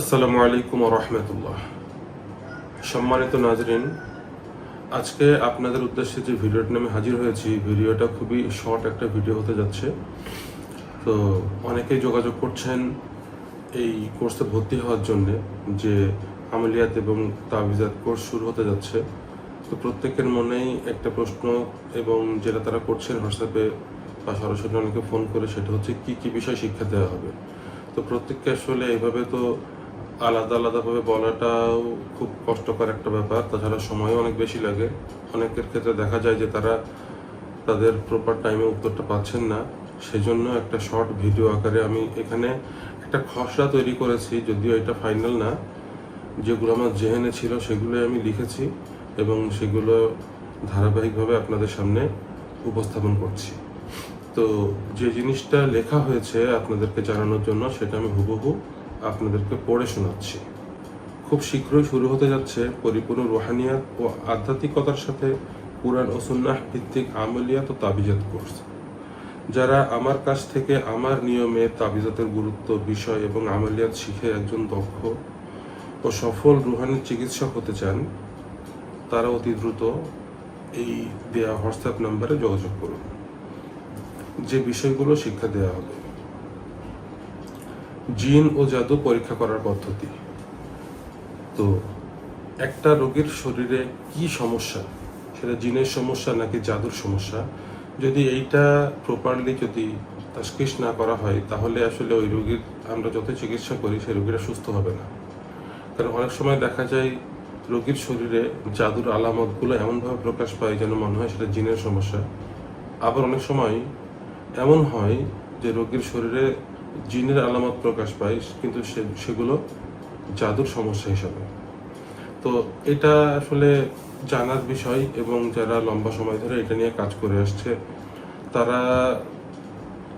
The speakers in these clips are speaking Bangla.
আসসালামু আলাইকুম রহমতুল্লাহ। সম্মানিত নাজরিন, আজকে আপনাদের উদ্দেশ্যে যে ভিডিওটি আমি হাজির হয়েছি, ভিডিওটা খুবই শর্ট একটা ভিডিও হতে যাচ্ছে। তো অনেকেই যোগাযোগ করছেন এই কোর্সে ভর্তি হওয়ার জন্য, যে আমলিয়াত এবং তাবিজাত কোর্স শুরু হতে যাচ্ছে। তো প্রত্যেকের মনেই একটা প্রশ্ন এবং যেটা তারা করছেন হোয়াটসঅ্যাপে বা সরাসরি অনেকে ফোন করে, সেটা হচ্ছে কি কি বিষয় শিক্ষা দেওয়া হবে? তো প্রত্যেককে আসলে এইভাবে তো আলাদা আলাদাভাবে বলাটাও খুব কষ্টকর একটা ব্যাপার। তাছাড়া সময়ও অনেক বেশি লাগে। অনেকের ক্ষেত্রে দেখা যায় যে তারা তাদের প্রপার টাইমে উত্তরটা পাচ্ছেন না। সেজন্য একটা শর্ট ভিডিও আকারে আমি এখানে একটা খসড়া তৈরি করেছি, যদিও এটা ফাইনাল না। যেগুলো আমার জেহেনে ছিল সেগুলো আমি লিখেছি এবং সেগুলো ধারাবাহিকভাবে আপনাদের সামনে উপস্থাপন করছি। তো যে জিনিসটা লেখা হয়েছে আপনাদেরকে জানানোর জন্য সেটা আমি হুবহু আপনাদেরকে পড়ে শোনাচ্ছি। খুব শীঘ্রই শুরু হতে যাচ্ছে পরিপূর্ণ রোহানিয়াত ও আধ্যাত্মিকতার সাথে কুরআন ও সুন্নাহ ভিত্তিক আমলিয়াত ও তাবিজাত কোর্স। যারা আমার কাছ থেকে আমার নিয়মে তাবিজাতের গুরুত্ব, বিষয় এবং আমলিয়াত শিখে একজন দক্ষ ও সফল রুহানি চিকিৎসক হতে চান, তারা অতি দ্রুত এই দেয়া হোয়াটসঅ্যাপ নাম্বারে যোগাযোগ করুন। যে বিষয়গুলো শিক্ষা দেওয়া হবে। জিন ও জাদু পরীক্ষা করার পদ্ধতি। তো একটা রোগীর শরীরে কি সমস্যা? সেটা জিনের সমস্যা নাকি জাদুর সমস্যা? যদি এইটা প্রপারলি যদি তাস্কিস না করা হয়, তাহলে আসলে ওই রোগীর আমরা যত চিকিৎসা করি, সেই রোগীরা সুস্থ হবে না। কারণ অনেক সময় দেখা যায় রোগীর শরীরে জাদুর আলামতগুলো এমনভাবে প্রকাশ পায় যেন মনে হয় সেটা জিনের সমস্যা। আবার অনেক সময় এমন হয় যে রোগীর শরীরে জিনের আলামত প্রকাশ পায়, কিন্তু সেগুলো জাদুর সমস্যা হিসাবে। তো এটা আসলে জানার বিষয় এবং যারা লম্বা সময় ধরে এটা নিয়ে কাজ করে আসছে, তারা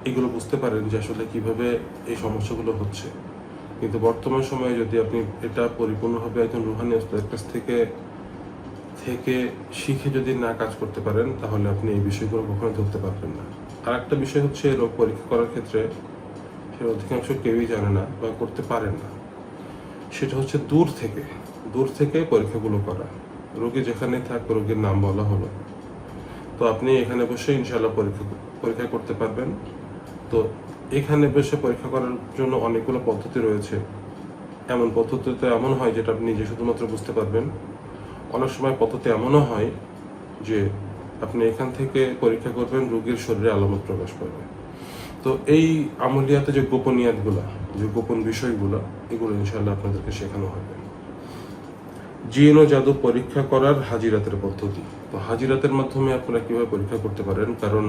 এগুলো বুঝতে পারেন যে আসলে কীভাবে এই সমস্যাগুলো হচ্ছে। কিন্তু বর্তমান সময়ে যদি আপনি এটা পরিপূর্ণভাবে একজন রুহানি ওস্তাদের কাছ থেকে থেকে শিখে যদি না কাজ করতে পারেন, তাহলে আপনি এই বিষয়গুলো কখনো ধরতে পারবেন না। আর একটা বিষয় হচ্ছে রোগ পরীক্ষা করার ক্ষেত্রে সেটা অধিকাংশ কেউই জানে না বা করতে পারেন না। সেটা হচ্ছে দূর থেকে দূর থেকে পরীক্ষাগুলো করা। রোগী যেখানে থাক, রোগীর নাম বলা হলো। তো আপনি এখানে বসে ইনশাল্লাহ পরীক্ষা পরীক্ষা করতে পারবেন। তো এখানে বসে পরীক্ষা করার জন্য অনেকগুলো পদ্ধতি রয়েছে। এমন পদ্ধতিতে এমন হয় যেটা আপনি নিজে শুধুমাত্র বুঝতে পারবেন। অনেক সময় পদ্ধতি এমনও হয় যে আপনি এখান থেকে পরীক্ষা করবেন, রোগীর শরীরে আলামত প্রকাশ পাবে তো এই আমলিয়াতে যে গোপনীয়াতগুলা যে গোপন বিষয়গুলো, এগুলো ইনশাল্লাহ আপনাদেরকে শেখানো হবে। জিন ও জাদু পরীক্ষা করার হাজিরাতের পদ্ধতি। তো হাজিরাতের মাধ্যমে আপনারা কীভাবে পরীক্ষা করতে পারেন? কারণ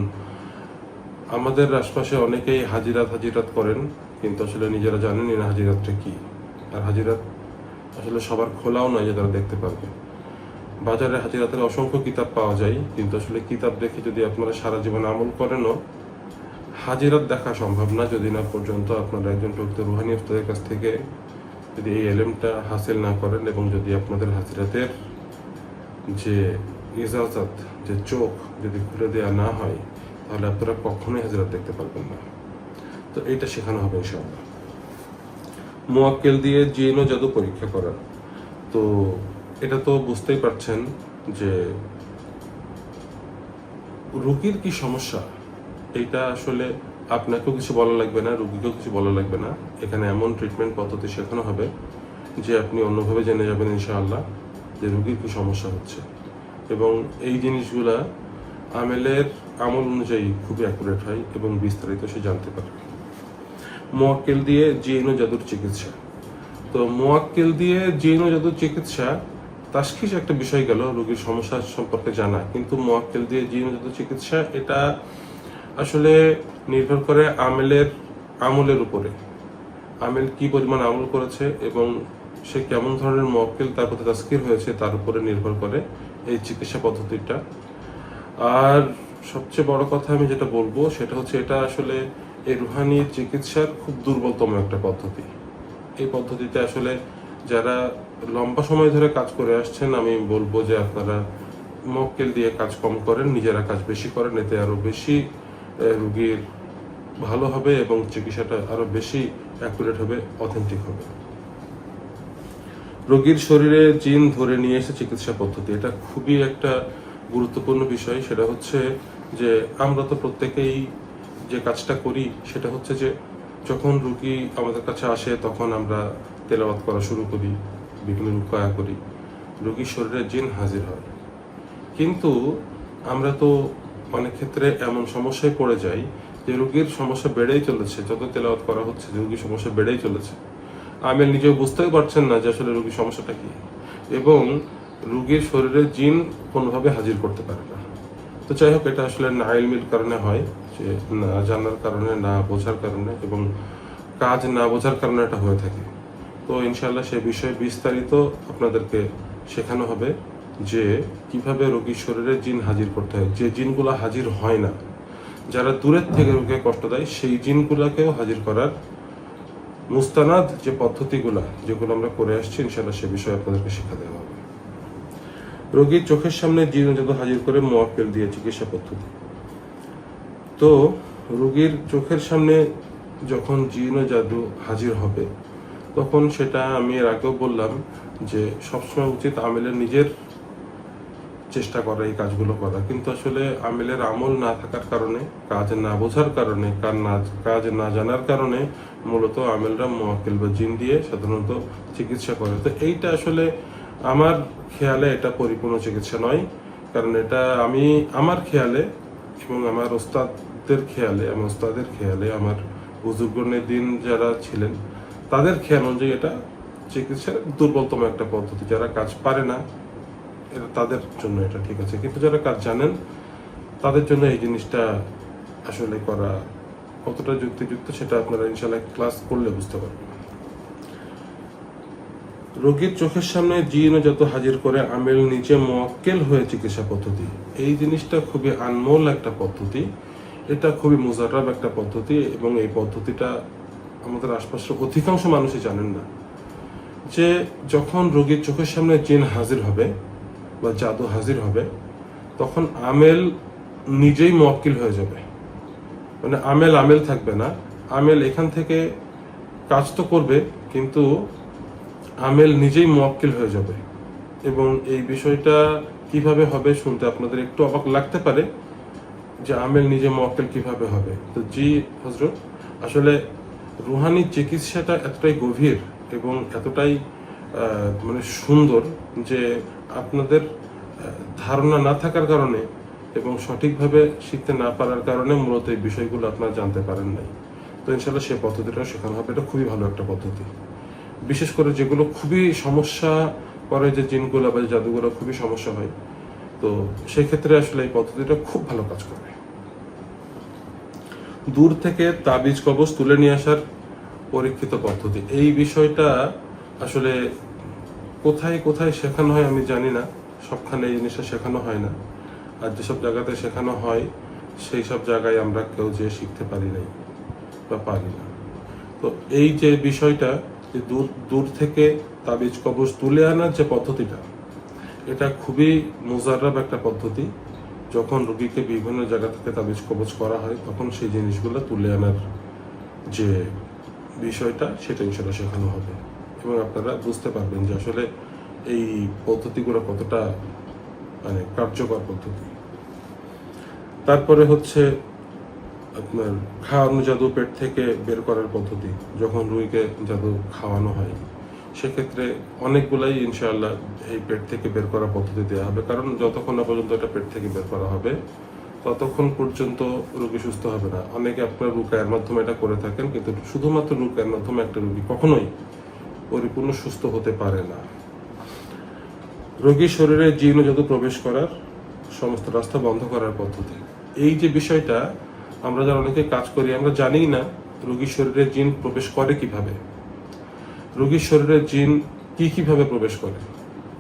আমাদের আশপাশে অনেকেই হাজিরাত হাজিরাত করেন, কিন্তু আসলে নিজেরা জানেনই না হাজিরাতটা কি। আর হাজিরাত আসলে সবার খোলাও নয় যে তারা দেখতে পারবে। বাজারে হাজিরাতের অসংখ্য কিতাব পাওয়া যায়, কিন্তু আসলে কিতাব দেখে যদি আপনারা সারা জীবন আমল করেনও হাজিরাত দেখা সম্ভব না, যদি না পর্যন্ত আপনারা একজন প্রকৃত রুহানি উস্তাদের কাছ থেকে যদি এই এলেমটা হাসিল না করেন এবং যদি আপনাদের হাজিরাতের যে ইজাজত, যে চোখ যদি খুলে দেওয়া না হয়, তাহলে আপনারা কখনোই হাজিরাত দেখতে পারবেন না। তো এটা শেখানো হবে ইনশাআল্লাহ। মোয়াক্কেল দিয়ে জিন ও জাদু পরীক্ষা করা তো এটা তো বুঝতেই পারছেন যে রোগীর কি সমস্যা? এটা আসলে আপনাকেও কিছু বলা লাগবে না, রুগীকেও কিছু বলা লাগবে না। এখানে এমন ট্রিটমেন্ট পদ্ধতি শেখানো হবে যে আপনি অন্যভাবে জেনে যাবেন ইনশাআল্লাহ যে রুগীর কি সমস্যা হচ্ছে। এবং এই জিনিসগুলা আমেলের আমল অনুযায়ী খুবই অ্যাকুরেট হয় এবং বিস্তারিত সে জানতে পারে। মোয়াক্কেল দিয়ে জিন ও জাদুর চিকিৎসা। তো মোয়াক্কেল দিয়ে জিন ও জাদুর চিকিৎসা তাস্কিস একটা বিষয় গেল রোগীর সমস্যা সম্পর্কে জানা। কিন্তু মোয়াক্কেল দিয়ে জিন ও জাদুর চিকিৎসা এটা আসলে নির্ভর করে আমেলের, আমলের উপরে। আমেল কি পরিমাণ আমল করেছে এবং সে কেমন ধরনের মোয়াক্কেল তার প্রতি তাস্কির হয়েছে তার উপরে নির্ভর করে এই চিকিৎসা পদ্ধতিটা। আর সবচেয়ে বড় কথা আমি যেটা বলব সেটা হচ্ছে এটা আসলে এই রুহানি চিকিৎসার খুব দুর্বলতম একটা পদ্ধতি। এই পদ্ধতিতে আসলে যারা লম্বা সময় ধরে কাজ করে আসছেন, আমি বলব যে আপনারা মক্কেল দিয়ে কাজ কম করেন, নিজেরা কাজ বেশি করেন, এতে আরও বেশি রুগীর ভালো হবে এবং চিকিৎসাটা আরও বেশি অ্যাকুরেট হবে অথেন্টিক হবে। রোগীর শরীরে জিন ধরে নিয়ে এসে চিকিৎসা পদ্ধতি, এটা খুবই একটা গুরুত্বপূর্ণ বিষয়। সেটা হচ্ছে যে, আমরা তো প্রত্যেকেই যে কাজটা করি, সেটা হচ্ছে যে, যখন রুগী আমাদের কাছে আসে, তখন আমরা তেলাওয়াত করা শুরু করি, বিভিন্ন রুকায়া করি। রুগীর শরীরে জিন হাজির হয়। কিন্তু আমরা তো অনেক ক্ষেত্রে এমন সমস্যায় পড়ে যাই যে রোগীর সমস্যা বেড়েই চলেছে, যত তেলাওয়াত করা হচ্ছে যে রোগীর সমস্যা বেড়েই চলেছে। আমি নিজেও বুঝতেই পারছেন না যে আসলে রোগীর সমস্যাটা কি এবং রুগীর শরীরে জিন কোনোভাবে হাজির করতে পারে না। তো যাই হোক, এটা আসলে না ইলমির কারণে হয়, যে না জানার কারণে, না বোঝার কারণে এবং কাজ না বোঝার কারণে এটা হয়ে থাকে। তো ইনশাল্লাহ সে বিষয়ে বিস্তারিত আপনাদেরকে শেখানো হবে। যে কীভাবে রোগীর শরীরে জিন হাজির করতে হয়, যে জিনগুলো হাজির হয় না, যারা দূরের থেকে রোগীকে কষ্ট দেয়, সেই জিনগুলোকেও হাজির করার মুস্তানাদ যে পদ্ধতিগুলো, যেগুলো আমরা করে আসছি ইনশাল্লাহ সে বিষয়ে আপনাদেরকে শিক্ষা দেওয়া হবে। রোগীর চোখের সামনে জিন যত হাজির করে মোয়াক্কেল দিয়ে চিকিৎসা পদ্ধতি। তো রোগীর চোখের সামনে যখন জিন জাদু হাজির হবে, তখন সেটা আমি এর আগেও বললাম যে সবসময় উচিত আমেলের নিজের চেষ্টা করা এই কাজগুলো করা। কিন্তু আসলে আমেলের আমল না থাকার কারণে, কাজ না বোঝার কারণে, কার না, কাজ না জানার কারণে মূলত আমেলরা মোয়াক্কেল বা জিন দিয়ে সাধারণত চিকিৎসা করে। তো এইটা আসলে আমার খেয়ালে এটা পরিপূর্ণ চিকিৎসা নয়। কারণ এটা আমি, আমার খেয়ালে এবং আমার ওস্তাদদের খেয়ালে, আমার ওস্তাদের খেয়ালে, আমার বুজুর্গনের দিন যারা ছিলেন, তাদের খেয়াল অনুযায়ী এটা চিকিৎসার দুর্বলতম একটা পদ্ধতি। যারা কাজ পারে না এটা তাদের জন্য এটা ঠিক আছে। কিন্তু যারা কাজ জানেন, তাদের জন্য এই জিনিসটা আসলে করা কতটা যুক্তিযুক্ত সেটা আপনারা ইনশাল্লাহ ক্লাস করলে বুঝতে পারবেন। রোগীর চোখের সামনে জিন যত হাজির করে, আমেল নিচে মোয়াক্কেল হয়ে চিকিৎসা পদ্ধতি। এই জিনিসটা খুবই আনমোল একটা পদ্ধতি। এটা খুবই মুজারব একটা পদ্ধতি এবং এই পদ্ধতিটা আমাদের আশপাশের অধিকাংশ মানুষই জানেন না। যে যখন রোগীর চোখের সামনে জিন হাজির হবে বা জাদু হাজির হবে, তখন আমেল নিজেই মোয়াক্কিল হয়ে যাবে। মানে আমেল আমেল থাকবে না। আমেল এখান থেকে কাজ তো করবে, কিন্তু আমেল নিজেই মোয়াক্কিল হয়ে যাবে। এবং এই বিষয়টা কীভাবে হবে শুনতে আপনাদের একটু অবাক লাগতে পারে, যে আমেল নিজে মোয়াক্কেল কীভাবে হবে। তো জি হজরত আসলে রুহানি চিকিৎসাটা এতটাই গভীর এবং এতটাই মানে সুন্দর যে আপনাদের ধারণা না থাকার কারণে এবং সঠিকভাবে শিখতে না পারার কারণে মূলত এই বিষয়গুলো আপনারা জানতে পারেন নাই। তো ইনশাল্লাহ সেই পদ্ধতিটাও শেখানো হবে। এটা খুবই ভালো একটা পদ্ধতি। বিশেষ করে যেগুলো খুবই সমস্যা করে যে জিনগুলো বা জাদুগুলো খুবই সমস্যা হয়, তো সেই ক্ষেত্রে আসলে এই পদ্ধতিটা খুব ভালো কাজ করে। দূর থেকে তাবিজ কবজ তুলে নিয়ে আসার পরীক্ষিত পদ্ধতি। এই বিষয়টা আসলে কোথায় কোথায় শেখানো হয় আমি জানি না। সবখানে এই জিনিসটা শেখানো হয় না। আর যেসব জায়গাতে শেখানো হয়, সেই সব জায়গায় আমরা কেউ যে শিখতে পারি নাই বা পারি না। তো এই যে বিষয়টা যে দূর দূর থেকে তাবিজ কবজ তুলে আনার যে পদ্ধতিটা, এটা খুবই মুজারব একটা পদ্ধতি। যখন রোগীকে বিভিন্ন জায়গা থেকে তাবিজ কবজ করা হয়, তখন সেই জিনিসগুলো তুলে আনার যে বিষয়টা সেটা ইনশাল্লাহ শেখানো হবে। এবং আপনারা বুঝতে পারবেন যে আসলে এই পদ্ধতিগুলো কতটা মানে কার্যকর পদ্ধতি। তারপরে হচ্ছে আপনার খাওয়ানো জাদু পেট থেকে বের করার পদ্ধতি, যখন রুইকে জাদু খাওয়ানো হয়। সেক্ষেত্রে অনেকগুলাই ইনশাআল্লাহ এই পেট থেকে বের করার পদ্ধতি দেওয়া হবে, কারণ যতক্ষণ না পর্যন্ত এটা পেট থেকে বের করা হবে, ততক্ষণ পর্যন্ত রোগী সুস্থ হবে না। অনেকে আপনার রুকায়ের মাধ্যমে এটা করে থাকেন, কিন্তু শুধুমাত্র রুকায়ের মাধ্যমে একটা রোগী কখনোই পরিপূর্ণ সুস্থ হতে পারে না। রোগীর শরীরে জীর্ণ যত প্রবেশ করার সমস্ত রাস্তা বন্ধ করার পদ্ধতি। এই যে বিষয়টা, আমরা যারা অনেকে কাজ করি, আমরা জানি না রোগীর শরীরে জিন প্রবেশ করে কীভাবে। রোগীর শরীরে জিন কি কীভাবে প্রবেশ করে?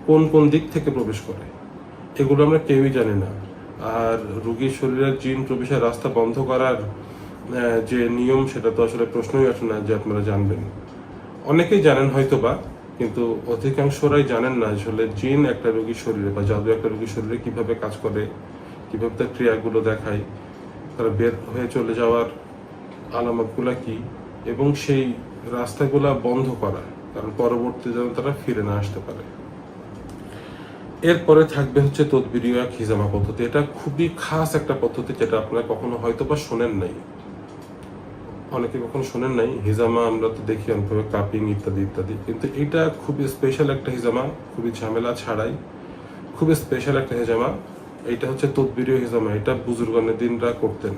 কোন কোন দিক থেকে প্রবেশ করে? এগুলো আমরা কেউই জানি না। আর রোগীর শরীরের জিন প্রবেশের রাস্তা বন্ধ করার যে নিয়ম, সেটা তো আসলে প্রশ্নই আসে না যে আপনারা জানবেন। অনেকেই জানেন হয়তো বা কিন্তু অধিকাংশরাই জানেন না আসলে জিন একটা রোগীর শরীরে বা জাদু একটা রোগীর শরীরে কীভাবে কাজ করে, কীভাবে তার ক্রিয়াগুলো দেখায়, তারা বের হয়ে চলে যাওয়ার আলামতগুলা কি, এবং সেই রাস্তাগুলা বন্ধ করা, কারণ পরবর্তী যেন তারা ফিরে না আসতে পারে। এরপরে থাকবে হচ্ছে তদবিরীয় হিজামা পদ্ধতি। এটা খুবই খাস একটা পদ্ধতি যেটা আপনারা কখনো হয়তো বা শোনেন নাই। অনেকে কখনো শোনেন নাই, হিজামা আমরা তো দেখি অনেকভাবে কাপিং ইত্যাদি ইত্যাদি। কিন্তু এটা খুবই স্পেশাল একটা হিজামা, খুবই ঝামেলা ছাড়াই। খুবই স্পেশাল একটা হিজামা। এটা হচ্ছে তদবিরীয় হিজামা, এটা বুজুর্গানের দিনরা করতেন।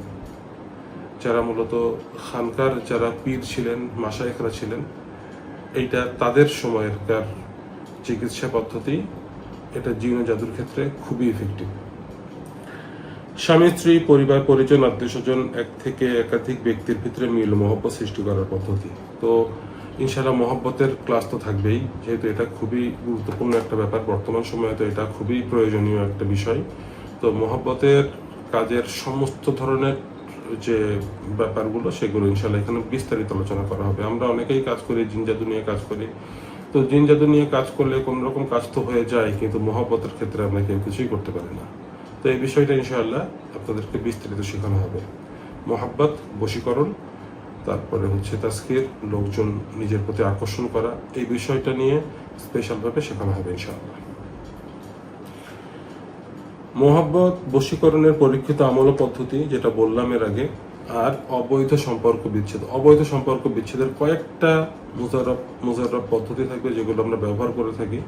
যারা মূলত খানকার, যারা পীর ছিলেন মাসায়েখরা ছিলেন, এইটা তাদের সময়কার চিকিৎসা পদ্ধতি। এটা জীর্ণ জাদুর ক্ষেত্রে খুবই ইফেক্টিভ স্বামী, স্ত্রী, পরিবার, পরিজন, আত্মীয় স্বজন এক থেকে একাধিক ব্যক্তির ভিতরে মিল মহব্বত সৃষ্টি করার পদ্ধতি। তো ইনশাল্লাহ মহব্বতের ক্লাস তো থাকবেই, যেহেতু এটা খুবই গুরুত্বপূর্ণ একটা ব্যাপার, বর্তমান সময়ে তো এটা খুবই প্রয়োজনীয় একটা বিষয়। তো, মহব্বতের কাজের সমস্ত ধরনের যে ব্যাপারগুলো, সেগুলো ইনশাল্লাহ এখানে বিস্তারিত আলোচনা করা হবে। আমরা অনেকেই কাজ করি জিন জাদু নিয়ে কাজ করি। তো জিন জাদু নিয়ে কাজ করলে কোন রকম কাজ তো হয়ে যায়, কিন্তু মহব্বতের ক্ষেত্রে আমরা কেউ কিছুই করতে পারি না। তো এই বিষয়টা ইনশাআল্লাহ আপনাদেরকে বিস্তারিত শেখানো হবে। মোহাব্বত, বশীকরণ, তারপরে হচ্ছে তাস্কির লোকজন নিজের প্রতি আকর্ষণ করা, এই বিষয়টা নিয়ে স্পেশালভাবে শেখানো হবে ইনশাআল্লাহ। মোহাব্বত, বশীকরণের পরীক্ষিত আমল পদ্ধতি যেটা বললাম এর আগে, আর অবৈধ সম্পর্ক বিচ্ছেদ। অবৈধ সম্পর্ক বিচ্ছেদের কয়েকটা মুজারব মুজারব পদ্ধতি থাকবে যেগুলো আমরা ব্যবহার করে থাকি।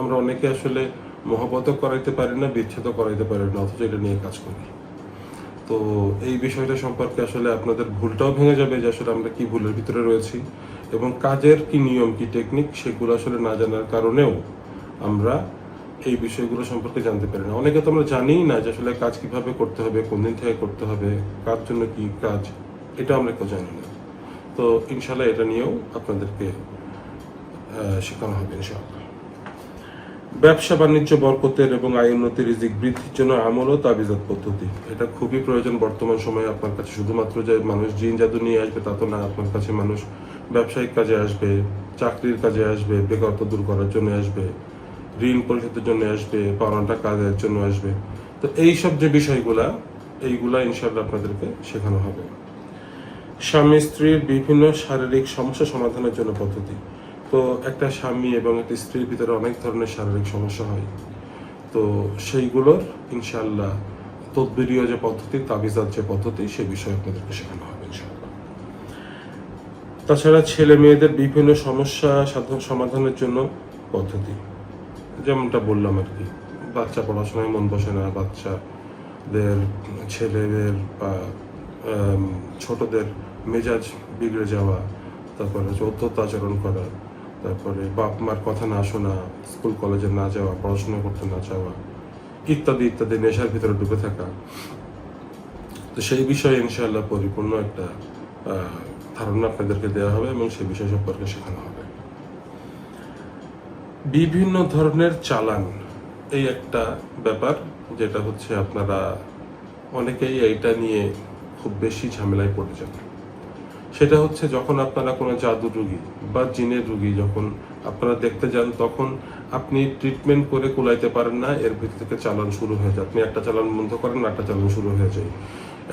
আমরা অনেকে আসলে মহব্বতও করাইতে পারি না বিচ্ছেদও করাইতে পারি না, অথচ এটা নিয়ে কাজ করি। তো এই বিষয়টা সম্পর্কে আসলে আপনাদের ভুলটাও ভেঙে যাবে যে আসলে আমরা কি ভুলের ভিতরে রয়েছি এবং কাজের কি নিয়ম, কি টেকনিক সেগুলো আসলে না জানার কারণেও আমরা এই বিষয়গুলো সম্পর্কে জানতে পারি না। অনেকে তো আমরা জানিই না যে আসলে কাজ কীভাবে করতে হবে, কোন দিন থেকে করতে হবে, কার জন্য কি কাজ, এটা আমরা কেউ জানি না। তো ইনশাল্লাহ এটা নিয়েও আপনাদেরকে শেখানো হবে ইনশাআল্লাহ। ব্যবসা বাণিজ্য বরকতের এবং আয় উন্নতির রিজিক বৃদ্ধির জন্য আমল ও তাবিজাত পদ্ধতি। এটা খুবই প্রয়োজন বর্তমান সময়ে আপনার কাছে। শুধুমাত্র যে মানুষ জিন জাদু নিয়ে আসবে তা তো না, আপনার কাছে মানুষ ব্যবসায়িক কাজে আসবে, চাকরির কাজে আসবে, বেকারত্ব দূর করার জন্য আসবে, ঋণ পরিশোধের জন্য আসবে, পাওনাটা কাজের জন্য আসবে। তো এই সব যে বিষয়গুলা, এইগুলা ইনশাআল্লাহ আপনাদেরকে শেখানো হবে। স্বামী স্ত্রীর বিভিন্ন শারীরিক সমস্যা সমাধানের জন্য পদ্ধতি। তো একটা স্বামী এবং একটা স্ত্রীর ভিতরে অনেক ধরনের শারীরিক সমস্যা হয়। তো সেইগুলোর ইনশাল্লাহ তদবিরীয় যে পদ্ধতি, তাবিজাত যে পদ্ধতি, সে বিষয়ে আপনাদেরকে শেখানো হবে তাছাড়া ছেলে মেয়েদের বিভিন্ন সমস্যা সাধারণ সমাধানের জন্য পদ্ধতি, যেমনটা বললাম আর কি। বাচ্চা পড়াশোনায় মন বসে না, বাচ্চাদের, ছেলেদের বা ছোটদের মেজাজ বিগড়ে যাওয়া, তারপরে হচ্ছে আচরণ করা তারপরে বাপ মার কথা না শোনা, স্কুল, কলেজে না যাওয়া, পড়াশোনা করতে না যাওয়া, ইত্যাদি ইত্যাদি, নেশার ভিতরে ডুবে থাকা। তো সেই বিষয়ে ইনশাআল্লাহ পরিপূর্ণ একটা ধারণা আপনাদেরকে দেওয়া হবে এবং সেই বিষয় সম্পর্কে শেখানো হবে। বিভিন্ন ধরনের চালান এই একটা ব্যাপার, যেটা হচ্ছে আপনারা অনেকেই এইটা নিয়ে খুব বেশি ঝামেলায় পড়ে যান সেটা হচ্ছে যখন আপনারা কোনো জাদুর রুগী বা জিনের রুগী যখন আপনারা দেখতে যান, তখন আপনি ট্রিটমেন্ট করে কুলাইতে পারেন না, এর ভিতর থেকে চালান শুরু হয়ে যায়। আপনি একটা চালান বন্ধ করেন একটা চালান শুরু হয়ে যায়।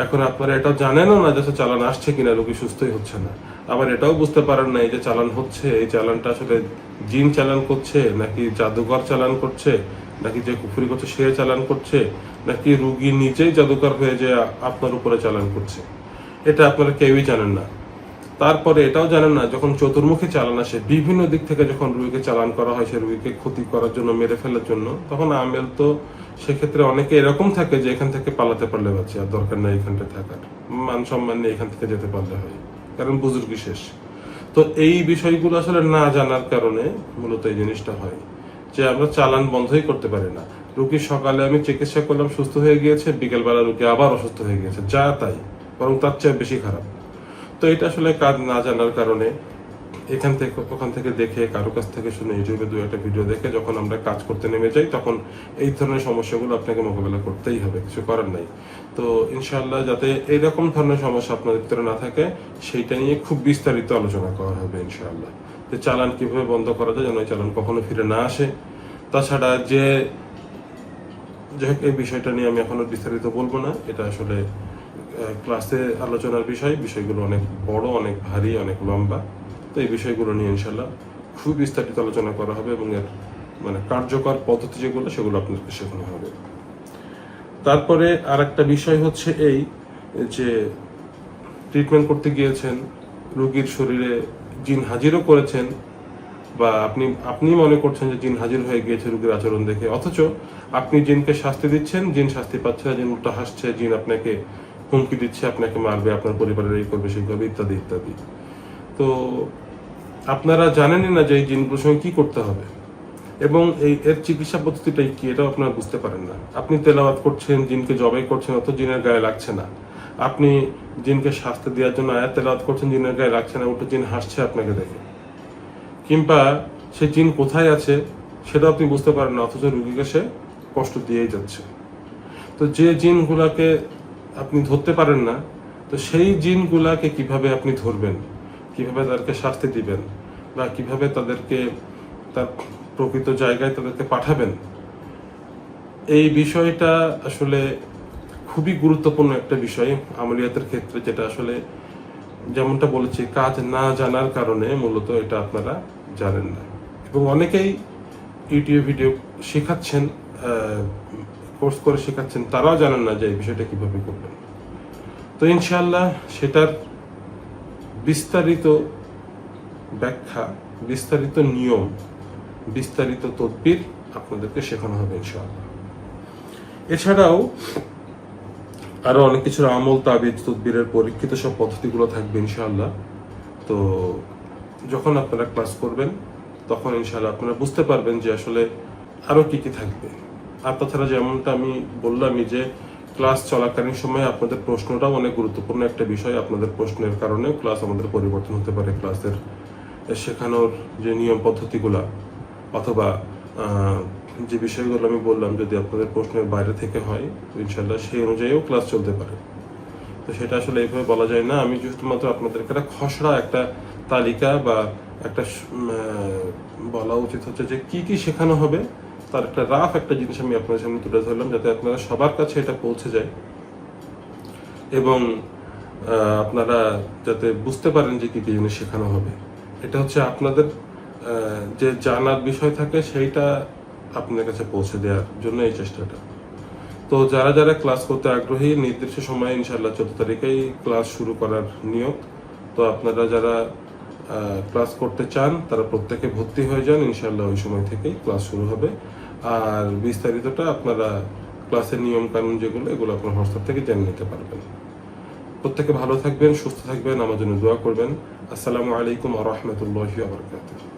এখন আপনারা এটাও জানেনও না যে চালান আসছে কিনা, রোগী সুস্থই হচ্ছে না। আবার এটাও বুঝতে পারেন না এই যে চালান হচ্ছে, এই চালানটা আসলে জিন চালান করছে, নাকি জাদুঘর চালান করছে, নাকি যে কুফুরি করছে সে চালান করছে, নাকি রুগী নিজেই জাদুকর হয়ে যে আপনার উপরে চালান করছে। এটা আপনারা কেউই জানেন না। তারপরে এটাও জানেন না, যখন চতুর্মুখী চালান আসে, বিভিন্ন দিক থেকে যখন রুগীকে চালান করা হয় সে রুগীকে ক্ষতি করার জন্য, মেরে ফেলার জন্য, তখন আমেল তো সেক্ষেত্রে অনেকে এরকম থাকে যে এখান থেকে পালাতে পারলে বাঁচে, আর দরকার নেই এখানটা থাকার। মান সম্মান নিয়ে এখান থেকে যেতে পারলে হয়, কারণ বুজুর্গি শেষ। তো এই বিষয়গুলো আসলে না জানার কারণে মূলত এই জিনিসটা হয়, যে আমরা চালান বন্ধই করতে পারি না। রুগী সকালে আমি চিকিৎসা করলাম, সুস্থ হয়ে গিয়েছে, বিকেলবেলা রুগী আবার অসুস্থ হয়ে গিয়েছে, যা তাই, বরং তার চেয়ে বেশি খারাপ। তো এটা আসলে কাজ না জানার কারণে এখান থেকে, ওখান থেকে দেখে, কারও কাছ থেকে শুনে ইউটিউবে দু একটা ভিডিও দেখে যখন আমরা কাজ করতে নেমে যাই, তখন এই ধরনের সমস্যাগুলো আপনাকে মোকাবেলা করতেই হবে, কিছু করার নাই। তো ইনশাআল্লাহ যাতে এইরকম ধরনের সমস্যা আপনাদের ভিতরে না থাকে, সেইটা নিয়ে খুব বিস্তারিত আলোচনা করা হবে ইনশাআল্লাহ। যে চালান কীভাবে বন্ধ করা যায়, যেন চালান কখনো ফিরে না আসে। তাছাড়া যে যাই এই বিষয়টা নিয়ে আমি এখনও বিস্তারিত বলব না, এটা আসলে ক্লাসে আলোচনার বিষয়, বিষয়গুলো অনেক বড়, অনেক ভারী, অনেক লম্বা। তো এই বিষয়গুলো নিয়ে ইনশাল্লাহ খুব বিস্তারিত আলোচনা করা হবে এবং এর মানে কার্যকর পদ্ধতি যেগুলো, সেগুলো আপনাদেরকে শেখানো হবে। তারপরে আর একটা বিষয় হচ্ছে এই যে ট্রিটমেন্ট করতে গিয়েছেন, রুগীর শরীরে জিন হাজিরও করেছেন বা আপনি আপনি মনে করছেন যে জিন হাজির হয়ে গিয়েছে রুগীর আচরণ দেখে, অথচ আপনি জিনকে শাস্তি দিচ্ছেন, জিন শাস্তি পাচ্ছে না, জিন উল্টো হাসছে, জিন আপনাকে হুমকি দিচ্ছে, আপনাকে মারবে, আপনার পরিবারের এই করবে, সেই করবে, ইত্যাদি ইত্যাদি। তো আপনারা জানেনই না যে এই জিনগুলোর সঙ্গে কি করতে হবে। এবং এই এর চিকিৎসা পদ্ধতিটাই কি, এটাও আপনারা বুঝতে পারেন না। আপনি তেলাওয়াত করছেন, জিনকে জবাই করছেন অত জিনের গায়ে লাগছে না। আপনি জিনকে শাস্তি দেওয়ার জন্য আয়াত তেলাওয়াত করছেন, জিনের গায়ে লাগছে না, উল্টো জিন হাসছে আপনাকে দেখে। কিংবা সে জিন কোথায় আছে সেটা আপনি বুঝতে পারেন না, অথচ রুগীকে সে কষ্ট দিয়েই যাচ্ছে। তো যে জিনগুলাকে আপনি ধরতে পারেন না, তো সেই জিনগুলাকে কীভাবে আপনি ধরবেন? কীভাবে তাদেরকে শাস্তি দিবেন? বা কীভাবে তাদেরকে, তার প্রকৃত জায়গায় তাদেরকে পাঠাবেন? এই বিষয়টা আসলে খুবই গুরুত্বপূর্ণ একটা বিষয় আমলিয়াতের ক্ষেত্রে, যেটা আসলে যেমনটা বলেছি, কাজ না জানার কারণে মূলত এটা আপনারা জানেন না। এবং অনেকেই ইউটিউব ভিডিও শেখাচ্ছেন কোর্স করে শেখাচ্ছেন, তারাও জানেন না যে এই বিষয়টা কীভাবে করবেন। তো ইনশাআল্লাহ সেটার বিস্তারিত ব্যাখ্যা, বিস্তারিত নিয়ম, বিস্তারিত তদবির আপনাদেরকে শেখানো হবে ইনশাআল্লাহ। এছাড়াও আরও অনেক কিছুর আমল, তাবিজ, তদবিরের পরীক্ষিত সব পদ্ধতিগুলো থাকবে ইনশাআল্লাহ। তো যখন আপনারা ক্লাস করবেন, তখন ইনশাআল্লাহ আপনারা বুঝতে পারবেন যে আসলে আরও কি কি থাকবে। আর তাছাড়া যেমনটা আমি বললামই যে ক্লাস চলাকালীন সময় আপনাদের প্রশ্নটাও অনেক গুরুত্বপূর্ণ একটা বিষয় আপনাদের প্রশ্নের কারণে ক্লাস আমাদের পরিবর্তন হতে পারে ক্লাসের শেখানোর যে নিয়ম পদ্ধতিগুলা অথবা যে বিষয়গুলো আমি বললাম যদি আপনাদের প্রশ্নের বাইরে থেকে হয় ইনশাল্লাহ সেই অনুযায়ীও ক্লাস চলতে পারে। তো সেটা আসলে এইভাবে বলা যায় না। আমি শুধুমাত্র আপনাদেরকে একটা খসড়া একটা তালিকা বা একটা বলা উচিত হচ্ছে যে কি কি শেখানো হবে তার একটা রাফ একটা জিনিস আমি আপনাদের সামনে তুলে ধরলাম যাতে আপনারা সবার কাছে এটা পৌঁছে যায়। এবং আপনারা যাতে বুঝতে পারেন যে কি কি জিনিস শেখানো হবে। এটা হচ্ছে আপনাদের যে জানার বিষয় থাকে সেইটা আপনার কাছে পৌঁছে দেওয়ার জন্য এই চেষ্টাটা। তো যারা যারা ক্লাস করতে আগ্রহী, নির্দিষ্ট সময়ে ইনশাল্লাহ চোদ্দ তারিখেই ক্লাস শুরু করার নিয়ত। তো আপনারা যারা ক্লাস করতে চান, তারা প্রত্যেকে ভর্তি হয়ে যান ইনশাল্লাহ ওই সময় থেকেই ক্লাস শুরু হবে। আর বিস্তারিতটা আপনারা ক্লাসের নিয়ম কানুন যেগুলো, এগুলো আপনার হোয়াটসঅ্যাপ থেকে জেনে নিতে পারবেন। প্রত্যেকে ভালো থাকবেন, সুস্থ থাকবেন, আমার জন্য দোয়া করবেন। আসসালামু আলাইকুম আ রহমতুল্লাহ আবরকাতুহ